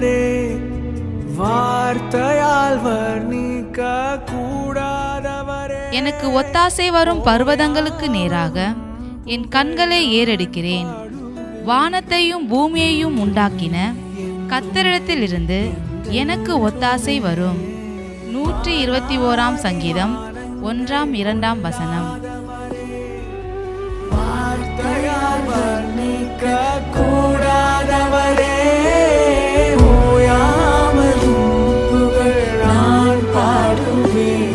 கர்த்தரே வார்த்தையால் வர்ணிக்க கூடாதவரே எனக்கு ஒத்தாசை வரும் பர்வதங்களுக்கு நேராக என் கண்களை ஏறெடுக்கிறேன். வானத்தையும் பூமியையும் உண்டாக்கின கத்தரிடத்திலிருந்து எனக்கு ஒத்தாசை வரும். நூற்றி இருபத்தி ஓராம் சங்கீதம் ஒன்றாம் இரண்டாம் வசனம். You.